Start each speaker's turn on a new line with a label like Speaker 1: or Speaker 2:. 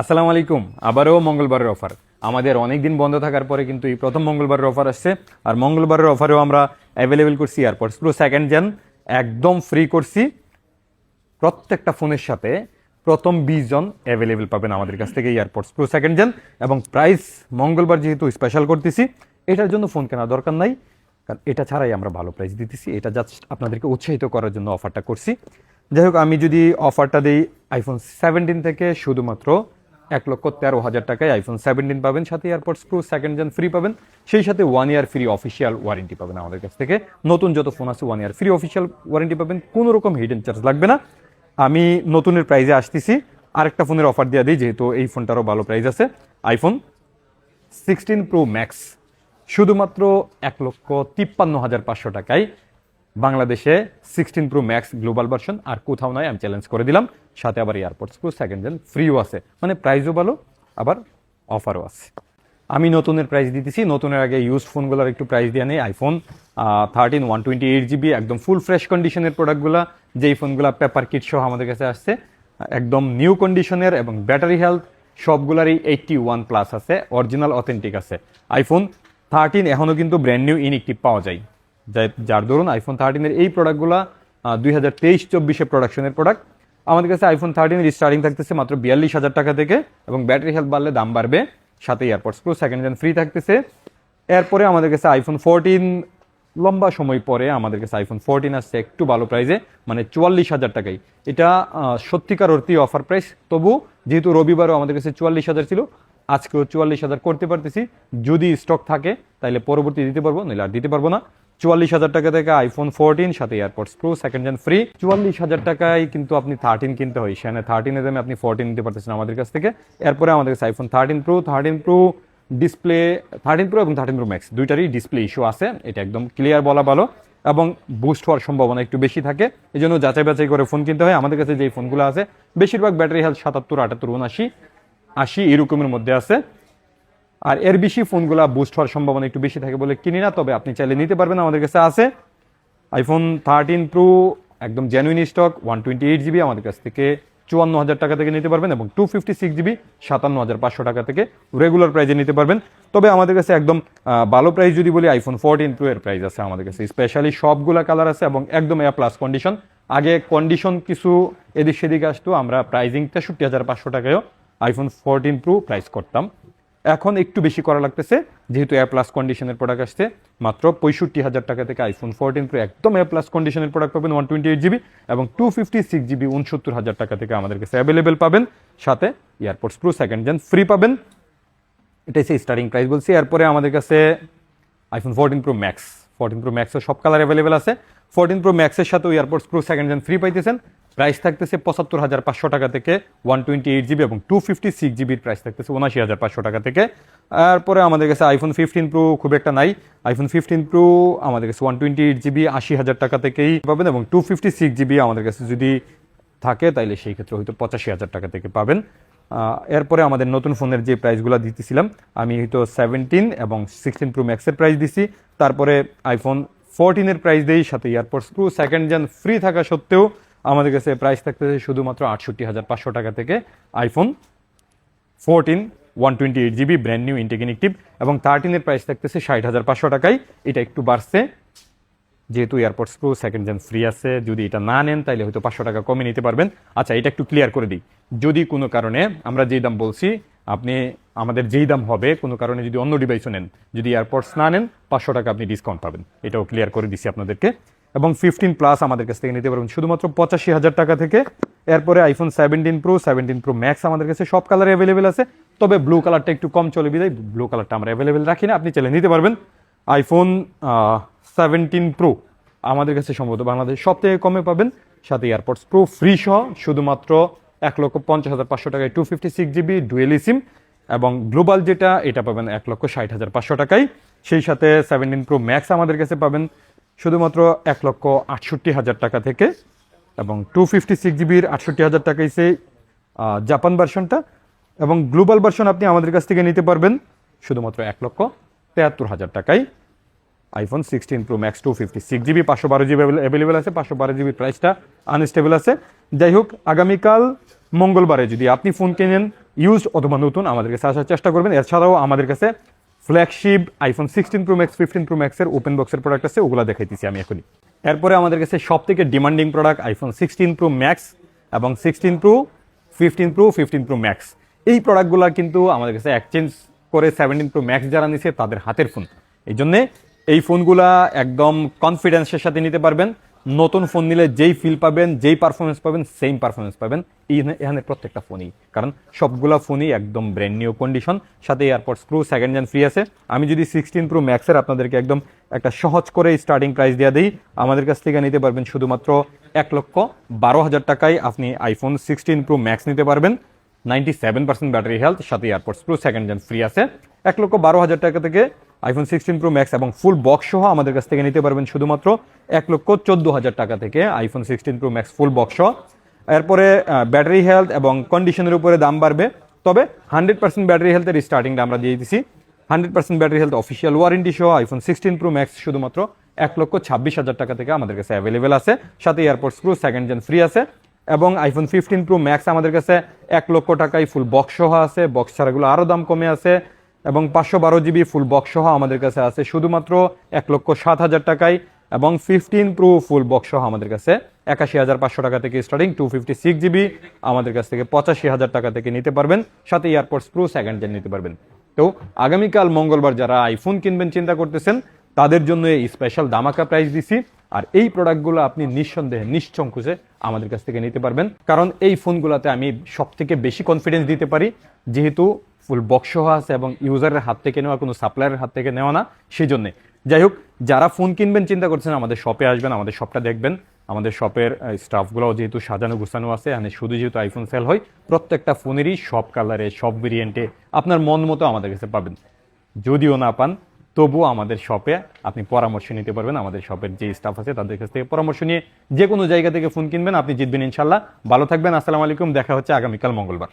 Speaker 1: আসসালামু আলাইকুম। আবারও মঙ্গলবারের অফার। আমাদের অনেক দিন বন্ধ থাকার পরে কিন্তু এই প্রথম মঙ্গলবারের অফার আসছে। আর মঙ্গলবারের অফারেও আমরা অ্যাভেলেবেল করছি এয়ারপডস প্রো সেকেন্ড জেন একদম ফ্রি করছি। প্রত্যেকটা ফোনের সাথে প্রথম বিশ জন অ্যাভেলেবেল পাবেন আমাদের কাছ থেকে এয়ারপডস প্রো সেকেন্ড জেন এবং প্রাইস মঙ্গলবার যেহেতু স্পেশাল করতেছি, এটার জন্য ফোন কেনা দরকার নাই। কারণ এটা ছাড়াই আমরা ভালো প্রাইস দিতেছি। এটা জাস্ট আপনাদেরকে উৎসাহিত করার জন্য অফারটা করছি। যাই হোক, আমি যদি অফারটা দিই আইফোন সেভেন্টিন থেকে, শুধুমাত্র এক লক্ষ তেরো হাজার টাকায় আইফোন সেভেন্টিন পাবেন। সাথে AirPods Pro second gen free পাবেন। সেই সাথে one year free official warranty পাবেন আমাদের কাছ থেকে। নতুন যত ফোন আছে one year free official warranty পাবেন। কোনো রকম হিডেন চার্জ লাগবে না। আমি নতুনের প্রাইজে আসতেছি। আরেকটা ফোনের অফার দিয়ে দিই, যেহেতু এই ফোনটারও ভালো প্রাইস আছে। আইফোন সিক্সটিন প্রো ম্যাক্স শুধুমাত্র এক লক্ষ তিপ্পান্ন হাজার পাঁচশো টাকায় বাংলাদেশে sixteen Pro Max global version আর কোথাও নয় আমি চ্যালেঞ্জ করে দিলাম। সাথে আবার এয়ারপোর্টস প্রো সেকেন্ড জেন ফ্রিও আছে। মানে প্রাইসও ভালো, আবার অফারও আছে। আমি নতুনের প্রাইস দিতেছি, নতুনের আগে ইউজ ফোনগুলোর একটু প্রাইস দিয়ে নেই। IPhone thirteen one twenty eight GB একদম ফুল ফ্রেশ কন্ডিশনের প্রোডাক্টগুলো যেই ফোনগুলো পেপার কিট সহ আমাদের কাছে আসছে, একদম নিউ কন্ডিশনের এবং ব্যাটারি হেলথ সবগুলারই এইটটি ওয়ান প্লাস আছে অরিজিনাল অথেন্টিক আছে। আইফোন থার্টিন এখনও কিন্তু ব্র্যান্ড নিউ ইনএক্টিভ পাওয়া যায়। যার দরুন আইফোন থার্টিনের এই প্রোডাক্টগুলো দুই হাজার তেইশ, চব্বিশে প্রোডাকশনের প্রোডাক্ট আমাদের কাছে আইফোন থার্টিনের স্টার্টিং থাকতেছে মাত্র বিয়াল্লিশ হাজার টাকা থেকে এবং ব্যাটারি হেলথ বাড়লে দাম বাড়বে সাথে AirPods Pro second gen free থাকতেছে। এরপরে আমাদের কাছে আইফোন ফোরটিন লম্বা সময় পরে আমাদের কাছে আইফোন ফোরটিন আসছে একটু ভালো প্রাইসে মানে চুয়াল্লিশ হাজার টাকায়। এটা সত্যিকার অর্থে অফার প্রাইস তবু যেহেতু রবিবারও আমাদের কাছে চুয়াল্লিশ হাজার ছিল, আজকেও চুয়াল্লিশ হাজার করতে পারতেছি। যদি স্টক থাকে তাহলে পরবর্তী দিতে পারব, নইলে আর দিতে পারব না। চুয়াল্লিশ হাজার টাকা থেকে আইফোন ফোরটিন সাথে AirPods Pro second gen free চুয়াল্লিশ হাজার টাকায় কিন্তু আপনি থার্টিন কিনতে হয়। সেখানে থার্টিনের দামে আপনি ফোরটিন নিতে পারতেছেন আমাদের কাছ থেকে। এরপরে আমাদের কাছে iPhone thirteen Pro thirteen Pro display thirteen Pro এবং থার্টিন প্রো ম্যাক্স দুইটারই ডিসপ্লে ইস্যু আছে। এটা একদম ক্লিয়ার বলা ভালো। এবং বুস্ট হওয়ার সম্ভাবনা একটু বেশি থাকে। এই জন্য যাচাই বাছাই করে ফোন কিনতে হয়। আমাদের কাছে যেই ফোনগুলো আছে, বেশিরভাগ ব্যাটারি হেলথ সাতাত্তর, আটাত্তর, উনআশি, আশি এরকমের মধ্যে আছে। আর এর বেশি ফোনগুলো বুস্ট হওয়ার সম্ভাবনা একটু বেশি থাকে বলে কিনি না, তবে আপনি চাইলে নিতে পারবেন। আমাদের কাছে আছে আইফোন থার্টিন প্রো একদম genuine stock one twenty eight GB আমাদের কাছ থেকে চুয়ান্ন হাজার টাকা থেকে নিতে পারবেন এবং টু ফিফটি সিক্স জিবি সাতান্ন হাজার পাঁচশো টাকা থেকে রেগুলার প্রাইজে নিতে পারবেন। তবে আমাদের কাছে একদম ভালো প্রাইস যদি বলি আইফোন ফোরটিন প্রো এর প্রাইস আছে আমাদের কাছে। স্পেশালি সবগুলা কালার আছে এবং একদম এ প্লাস কন্ডিশন আগে কন্ডিশন কিছু এদিক সেদিক আসতো, আমরা প্রাইজিং তেষট্টি হাজার পাঁচশো টাকায়ও আইফোন ফোরটিন প্রো প্রাইস করতাম। এখন একটু বেশি করা লাগতেছে, যেহেতু এ প্লাস কন্ডিশনের প্রোডাক্ট আসছে, মাত্র পঁয়ষট্টি হাজার টাকা থেকে আইফোন ফোরটিন প্রো একদম এ প্লাস কন্ডিশনের প্রোডাক্ট পাবেন ওয়ান টোয়েন্টি এইট জিবি এবং টু ফিফটি সিক্স জিবি উনসত্তর হাজার টাকা থেকে আমাদের কাছে অ্যাভেলেবেল পাবেন। সাথে AirPods Pro second gen free পাবেন। এটাই সেই স্টার্টিং প্রাইস বলছি। এরপরে আমাদের কাছে iPhone fourteen Pro Max fourteen Pro ম্যাক্সের সব কালার অ্যাভেলেবেল আছে। ফোরটিন প্রো ম্যাক্সের সাথে AirPods Pro second gen free পাইতেছেন। প্রাইস থাকতেছে পঁচাত্তর হাজার পাঁচশো টাকা থেকে ওয়ান টোয়েন্টি এইট জিবি এবং টু ফিফটি সিক্স জিবির প্রাইস থাকতেছে উনাশি হাজার পাঁচশো টাকা থেকে। তারপরে আমাদের কাছে আইফোন ফিফটিন প্রো খুব একটা নাই। আইফোন ফিফটিন প্রো আমাদের কাছে ওয়ান টোয়েন্টি এইট জিবি আশি হাজার টাকা থেকেই পাবেন এবং টু ফিফটি সিক্স জিবি আমাদের কাছে যদি থাকে তাইলে সেই ক্ষেত্রে হয়তো পঁচাশি হাজার টাকা থেকে পাবেন। এরপরে আমাদের নতুন ফোনের যে প্রাইসগুলো দিতেছিলাম, আমি হয়তো সেভেন্টিন এবং সিক্সটিন প্রো ম্যাক্সের প্রাইস দিছি। তারপরে আইফোন ফোরটিনের প্রাইস দেই সাথে AirPods Pro second gen free থাকা সত্ত্বেও আমাদের কাছে প্রাইস থাকতেছে শুধুমাত্র আটষট্টি হাজার পাঁচশো টাকা থেকে iPhone fourteen one twenty eight GB brand new integrative এবং থার্টিনের প্রাইস থাকতেছে ষাট হাজার পাঁচশো টাকায়। এটা একটু বাড়ছে। যেহেতু AirPods Pro second gen free আছে, যদি এটা না নেন তাহলে হয়তো পাঁচশো টাকা কমে নিতে পারবেন। আচ্ছা এটা একটু ক্লিয়ার করে দিই। যদি কোনো কারণে আমরা যেই দাম বলছি, আপনি, আমাদের যেই দাম হবে, কোনো কারণে যদি অন্য ডিভাইসও নেন, যদি এয়ারপোর্টস না নেন, পাঁচশো টাকা আপনি ডিসকাউন্ট পাবেন। এটাও ক্লিয়ার করে দিচ্ছি আপনাদেরকে। এবং ফিফটিন প্লাস আমাদের কাছ থেকে নিতে পারবেন শুধুমাত্র পঁচাশি হাজার টাকা থেকে। এরপরে iPhone seventeen Pro seventeen Pro Max আমাদের কাছে সব কালার অ্যাভেলেবেল আছে। তবে ব্লু কালারটা একটু কম চলে বিদায়। ব্লু কালারটা আমরা অ্যাভেলেবেল রাখি না, আপনি চাইলে নিতে পারবেন। আইফোন সেভেন্টিন প্রো আমাদের কাছে সম্ভবত বাংলাদেশ সব থেকে কমে পাবেন। সাথে এয়ারপোর্টস প্রো ফ্রি সহ শুধুমাত্র এক লক্ষ পঞ্চাশ হাজার পাঁচশো টাকায় two fifty six GB dual SIM এবং গ্লোবাল যেটা, এটা পাবেন এক লক্ষ ষাট হাজার পাঁচশো টাকায়। সেই সাথে সেভেন্টিন প্রো ম্যাক্স আমাদের কাছে পাবেন শুধুমাত্র এক লক্ষ আটষট্টি হাজার টাকা থেকে এবং টু ফিফটি সিক্স জিবির আটষট্টি হাজার টাকায় সেই জাপান ভার্সনটা এবং গ্লোবাল ভার্সন আপনি আমাদের কাছ থেকে নিতে পারবেন শুধুমাত্র এক লক্ষ তেহাত্তর হাজার টাকায়। IPhone sixteen Pro Max two fifty six GB পাঁচশো বারো জিবি অ্যাভেলেবেল আছে, পাঁচশো বারো জিবি প্রাইসটা আনস্টেবল আছে। যাই হোক, আগামীকাল মঙ্গলবারে যদি আপনি ফোন কেনেন ইউজড অথবা নতুন, আমাদের কাছে আসার চেষ্টা করবেন। এছাড়াও আমাদের কাছে flagship iPhone sixteen Pro Max fifteen Pro ম্যাক্সের ওপেন বক্সের প্রোডাক্ট আছে, ওগুলো দেখাইতেছি আমি এখনই। এরপরে আমাদের কাছে সব থেকে demanding product iPhone sixteen Pro Max এবং sixteen Pro fifteen Pro fifteen Pro Max এই প্রোডাক্টগুলো কিন্তু আমাদের কাছে এক্সচেঞ্জ করে সেভেন্টিন প্রো ম্যাক্স যারা নিছে, তাদের হাতের ফোন এই জন্যে এই ফোনগুলা একদম কনফিডেন্সের সাথে নিতে পারবেন। নতুন ফোন নিলে যেই ফিল পাবেন, যেই পারফরমেন্স পাবেন সেম পারফরমেন্স পাবেন। এখানে প্রত্যেকটা ফোনই। কারণ সবগুলা ফোনই একদম ব্র্যান্ড নিউ কন্ডিশন সাথে এয়ারপোর্ট স্ক্রু সেকেন্ড জেন ফ্রি আছে। আমি যদি সিক্সটিন প্রো ম্যাক্সের আপনাদেরকে একদম একটা সহজ করে স্টার্টিং প্রাইস দিয়ে দিই, আমাদের কাছ থেকে নিতে পারবেন শুধুমাত্র এক লক্ষ বারো হাজার টাকায় আপনি আইফোন সিক্সটিন প্রো ম্যাক্স নিতে পারবেন। Ninety seven percent battery health সাথে AirPods Pro second gen free আছে। এক লক্ষ বারো হাজার টাকা থেকে আইফোন সিক্সটিন প্রো ম্যাক্স এবং ফুল বক্স সহ আমাদের কাছ থেকে নিতে পারবেন শুধুমাত্র এক লক্ষ চোদ্দ হাজার টাকা থেকে iPhone sixteen Pro Max full box এরপরে ব্যাটারি হেলথ এবং কন্ডিশনের উপরে দাম বাড়বে। তবে হান্ড্রেড পার্সেন্ট ব্যাটারি হেলথের স্টার্টিংটা আমরা দিয়ে দিচ্ছি hundred percent battery health official warranty সহ আইফোন সিক্সটিন প্রো ম্যাক্স শুধুমাত্র এক লক্ষ ছাব্বিশ হাজার টাকা থেকে আমাদের কাছে অ্যাভেলেবেল আছে। সাথে AirPods Pro second gen free আছে এবং আইফোন ফিফটিন প্রো ম্যাক্স আমাদের কাছে এক লক্ষ টাকায় ফুল বক্স সহ আছে। বক্স ছাড়াগুলো আরও দাম কমে আছে। এবং পাঁচশো বারো জিবি ফুল বক্স সহ আমাদের কাছে আছে শুধুমাত্র এক লক্ষ সাত হাজার টাকায় এবং ফিফটিন প্রো ফুল বক্স সহ আমাদের কাছে একাশি হাজার পাঁচশো টাকা থেকে starting two fifty six GB আমাদের কাছ থেকে পঁচাশি হাজার টাকা থেকে নিতে পারবেন। সাথে এয়ারপোর্টস প্রো সেকেন্ড জেন নিতে পারবেন। তো আগামীকাল মঙ্গলবার যারা আইফোন কিনবেন, চিন্তা করতেছেন, তাদের জন্য এই স্পেশাল দামাকা প্রাইস দিছি। আর এই প্রোডাক্টগুলো আপনি নিঃসন্দেহে নিশ্চঙ্কুশে আমাদের কাছ থেকে নিতে পারবেন। কারণ এই ফোনগুলোতে আমি সব থেকে বেশি কনফিডেন্স দিতে পারি। যেহেতু ফুল বক্স আছে এবং ইউজারের হাত থেকে নেওয়া, কোনো সাপ্লায়ারের হাত থেকে নেওয়া না সেই জন্যে যাই হোক, যারা ফোন কিনবেন, চিন্তা করছেন আমাদের শপে আসবেন, আমাদের শপটা দেখবেন। আমাদের শপের স্টাফগুলোও যেহেতু সাজানো, গুছানো আছে, এখানে শুধু যেহেতু আইফোন সেল হয়, প্রত্যেকটা ফোনেরই সব কালারে সব ভেরিয়েন্টে আপনার মন মতো আমাদের কাছে পাবেন। যদিও না পান, তবুও আমাদের শপে আপনি পরামর্শ নিতে পারবেন। আমাদের শপের যে স্টাফ আছে, তাদের কাছ থেকে পরামর্শ নিয়ে যে কোনো জায়গা থেকে ফোন কিনবেন, আপনি জিতবেন ইনশাল্লাহ। ভালো থাকবেন, আসসালামু আলাইকুম, দেখা হচ্ছে আগামীকাল মঙ্গলবার।